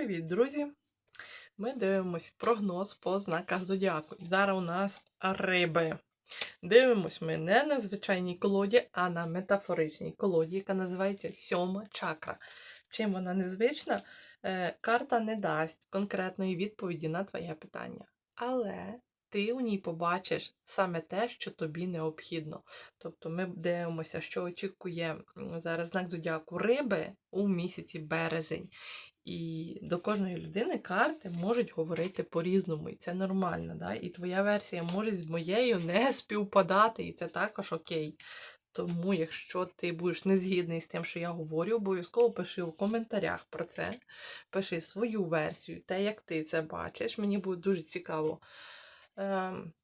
Привіт, друзі! Ми дивимось прогноз по знаках зодіаку. І зараз у нас риби. Дивимось ми не на звичайній колоді, а на метафоричній колоді, яка називається сьома чакра. Чим вона незвична? Е, карта не дасть конкретної відповіді на твоє питання. Але ти у ній побачиш саме те, що тобі необхідно. Тобто ми дивимося, що очікує зараз знак зодіаку риби у місяці березень. І до кожної людини карти можуть говорити по-різному, і це нормально. Да? І твоя версія може з моєю не співпадати, і це також окей. Тому, якщо ти будеш не згідний з тим, що я говорю, обов'язково пиши у коментарях про це. Пиши свою версію, те, як ти це бачиш. Мені буде дуже цікаво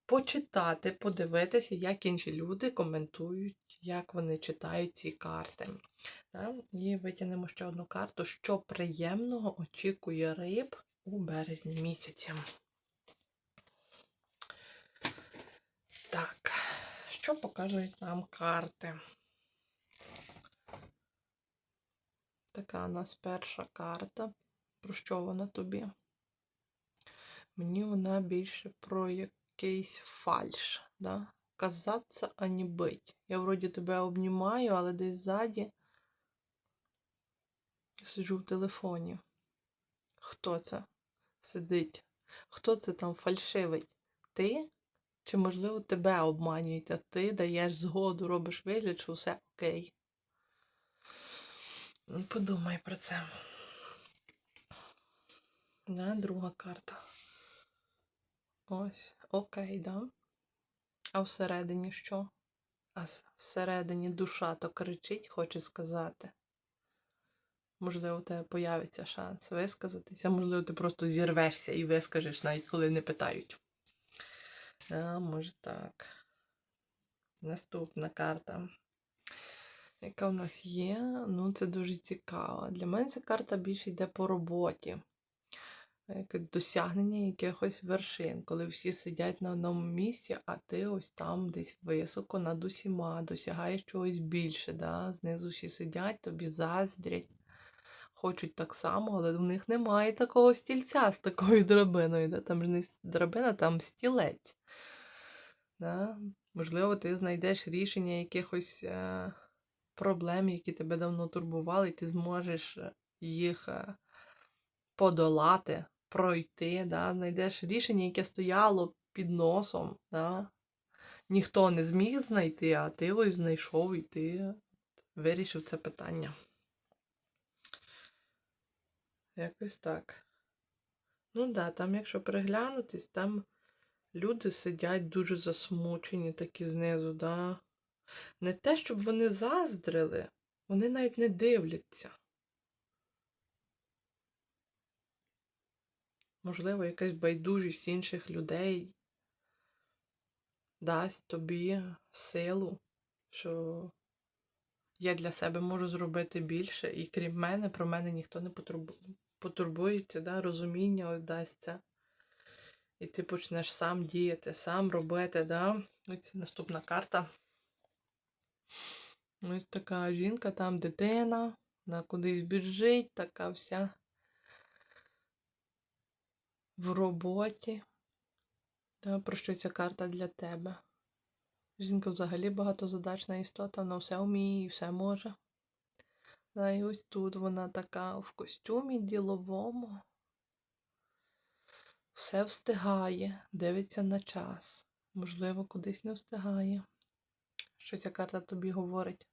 почитати, подивитися, як інші люди коментують, як вони читають ці карти. І витягнемо ще одну карту, що приємного очікує риб у березні місяці. Так, що покажуть нам карти? Така у нас перша карта. Про що вона тобі? Мені вона більше про якийсь фальш. Да? Казаться, а бить. Я вроді тебе обнімаю, але десь ззаді сиджу в телефоні. Хто це сидить? Хто це там фальшивить? Ти? Чи, можливо, тебе обманюють, а ти даєш згоду, робиш вигляд, що все окей. Ну, Подумай про це. Да, друга карта. Ось, окей, да? А всередині що? А всередині душа то кричить, хоче сказати. Можливо, у тебе появиться шанс висказатися, можливо, ти просто зірвешся і вискажеш, навіть коли не питають. А, може так. Наступна карта. Яка в нас є? Ну, це дуже цікаво. Для мене ця карта більше йде по роботі. Якесь досягнення якихось вершин, коли всі сидять на одному місці, а ти ось там десь високо над усіма, досягаєш чогось більше. Да? Знизу всі сидять, тобі заздрять, хочуть так само, але в них немає такого стільця з такою драбиною. Да? Там ж не драбина, там стілець. Да? Можливо, ти знайдеш рішення якихось е, проблем, які тебе давно турбували, і ти зможеш е, їх е, подолати, пройти, да? знайдеш рішення, яке стояло під носом. Да? Ніхто не зміг знайти, а ти ось знайшов і ти вирішив це питання. Якось так. Ну да, там, якщо переглянутись, там люди сидять дуже засмучені, такі знизу, да. Не те, щоб вони заздрили, вони навіть не дивляться. Можливо, якась байдужість інших людей дасть тобі силу, що я для себе можу зробити більше, і крім мене, про мене ніхто не потурбується, да? розуміння дасться. І ти почнеш сам діяти, сам робити, да? Ось наступна карта. Ось така жінка, там дитина, вона кудись біжить, така вся в роботі. Да, про що ця карта для тебе? Жінка взагалі багатозадачна істота, вона все вміє і все може. Да, і ось тут вона така в костюмі діловому. Все встигає, дивиться на час. Можливо, кудись не встигає. Що ця карта тобі говорить?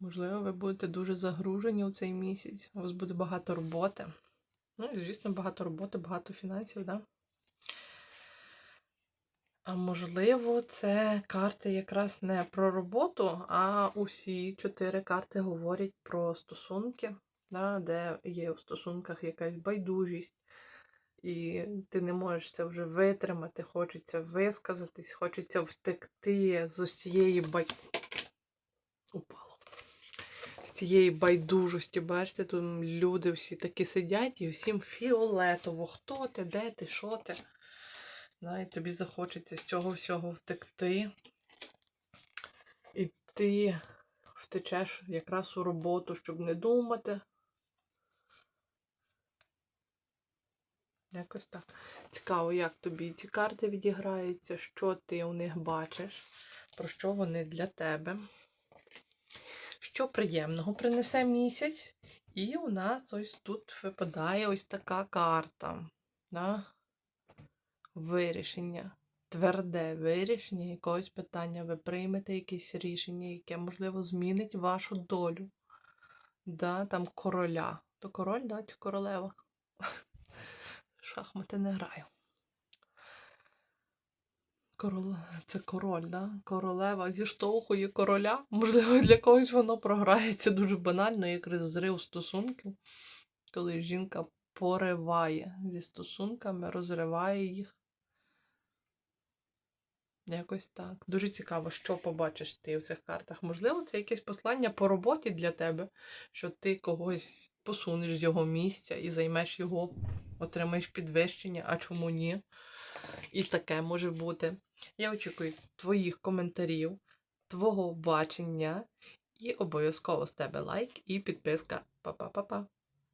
Можливо, ви будете дуже загружені у цей місяць. У вас буде багато роботи. Ну, і, звісно, багато роботи, багато фінансів, да? А можливо, це карти якраз не про роботу, а усі чотири карти говорять про стосунки, да, де є в стосунках якась байдужість, і ти не можеш це вже витримати, хочеться висказатись, хочеться втекти з усієї бай... Упало. Цієї байдужості, бачите, тут люди всі такі сидять і всім фіолетово. Хто ти, де ти, що ти? Да, і тобі захочеться з цього всього втекти. І ти втечеш якраз у роботу, щоб не думати. Якось так. Цікаво, як тобі ці карти відіграються, що ти у них бачиш, про що вони для тебе. Що приємного принесе місяць. І у нас ось тут випадає ось така карта. Да? Вирішення. Тверде вирішення якогось питання. Ви приймете якесь рішення, яке, можливо, змінить вашу долю. Да? Там короля. То король, да, чи королева? Шахмати не граю. Короле... Це король, да? Королева зіштовхує короля. Можливо, для когось воно програється дуже банально, як розрив стосунків, коли жінка пориває зі стосунками, розриває їх. Якось так. Дуже цікаво, що побачиш ти в цих картах. Можливо, це якесь послання по роботі для тебе, що ти когось посунеш з його місця і займеш його, отримаєш підвищення, а чому ні? І таке може бути. Я очікую твоїх коментарів, твого бачення і обов'язково з тебе лайк і підписка. Па-па-па-па.